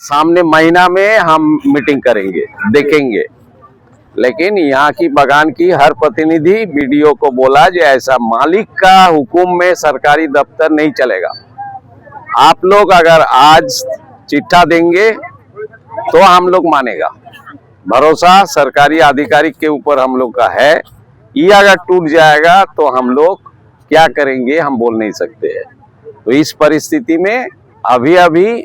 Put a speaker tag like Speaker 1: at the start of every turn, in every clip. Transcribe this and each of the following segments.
Speaker 1: सामने महीना में हम मीटिंग करेंगे, देखेंगे। लेकिन यहाँ की बगान की हर प्रतिनिधि वीडियो को बोला जो ऐसा मालिक का हुकुम में सरकारी दफ्तर नहीं चलेगा। आप लोग अगर आज चिट्ठा देंगे तो हम लोग मानेगा। भरोसा सरकारी आधिकारिक के ऊपर हम लोग का है। ये अगर टूट जाएगा तो हम लोग क्या करेंगे, हम बोल नहीं सकते हैं। तो इस परिस्थिति में अभी अभी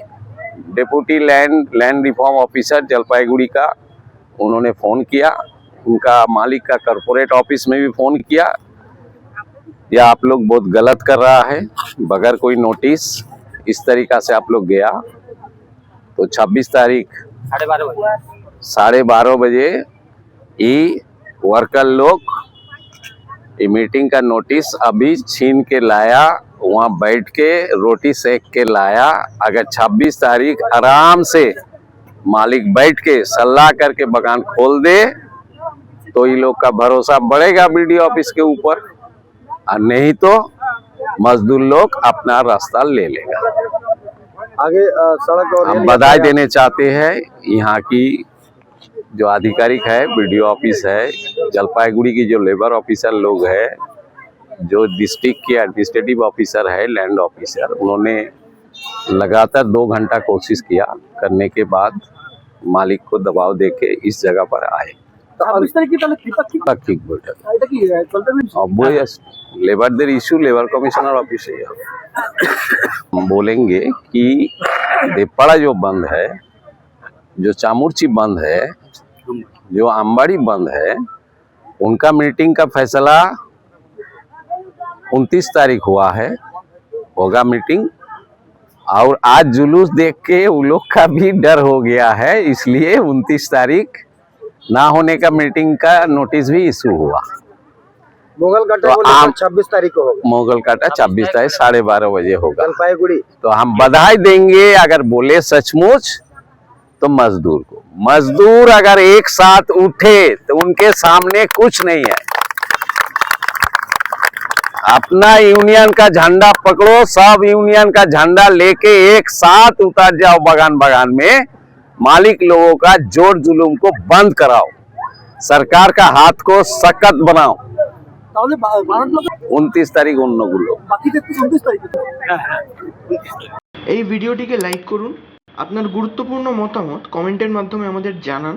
Speaker 1: deputy land land reform officer Jalpaiguri का उन्होंने फ़ोन किया। उनका मालिक का कॉरपोरेट ऑफ़िस में भी फ़ोन किया। या आप लोग बहुत गलत कर रहा है बगैर कोई नोटिस इस तरीका से आप लोग गया। तो 26 तारीख
Speaker 2: साढ़े बारह बजे।
Speaker 1: ये वर्कर लोग ये मीटिंग का नोटिस अभी छीन के लाया। वहाँ बैठ के रोटी सेक के लाया। अगर 26 तारीख आराम से मालिक बैठ के सलाह करके बगान खोल दे तो ये लोग का भरोसा बढ़ेगा बीडीओ ऑफ़िस के ऊपर। और नहीं तो मजदूर लोग अपना रास्ता ले लेगा।
Speaker 3: आगे सड़क और
Speaker 1: हम बधाई देने चाहते हैं यहाँ की जो आधिकारिक है वीडियो ऑफ़िस है जलपाईगुड़ी की जो लेबर ऑफिसर लोग है जो डिस्ट्रिक्ट के एडमिनिस्ट्रेटिव ऑफिसर है लैंड ऑफिसर उन्होंने लगातार दो घंटा कोशिश किया। करने के बाद मालिक को दबाव दे के इस जगह पर आए। Labour there issue labour commissioner office बोलेंगे कि देपड़ा जो बंद है जो चामुर्ची बंद है जो अम्बाड़ी बंद है उनका मीटिंग का फैसला उनतीस तारीख हुआ है होगा मीटिंग। और आज जुलूस देख के उन लोग का भी डर हो गया है इसलिए उनतीस तारीख ना होने का मीटिंग का नोटिस भी इशू हुआ।
Speaker 3: मोगल
Speaker 1: काटा
Speaker 3: तो
Speaker 1: आम
Speaker 3: छब्बीस तारीख को होगा।
Speaker 1: मुगल काटा छब्बीस तारीख साढ़े बारह बजे होगा। तो हम बधाई देंगे अगर बोले सचमुच तो मजदूर को। मजदूर अगर एक साथ उठे तो उनके सामने कुछ नहीं है। अपना यूनियन का झंडा पकड़ो सब यूनियन का झंडा लेके एक साथ उतर जाओ बगान बगान में मालिक लोगों का जोर जुलूम को बंद कराओ सरकार का हाथ को सख्त बनाओ
Speaker 3: তাহলে বা- বারোটা লোক
Speaker 1: उनतीस तारीख उन लोग
Speaker 3: বাকি দেখতে উনত্রিশ তারিখে
Speaker 4: এই ভিডিওটিকে লাইক করুন আপনার গুরুত্বপূর্ণ মতামত কমেন্টের মাধ্যমে আমাদের জানান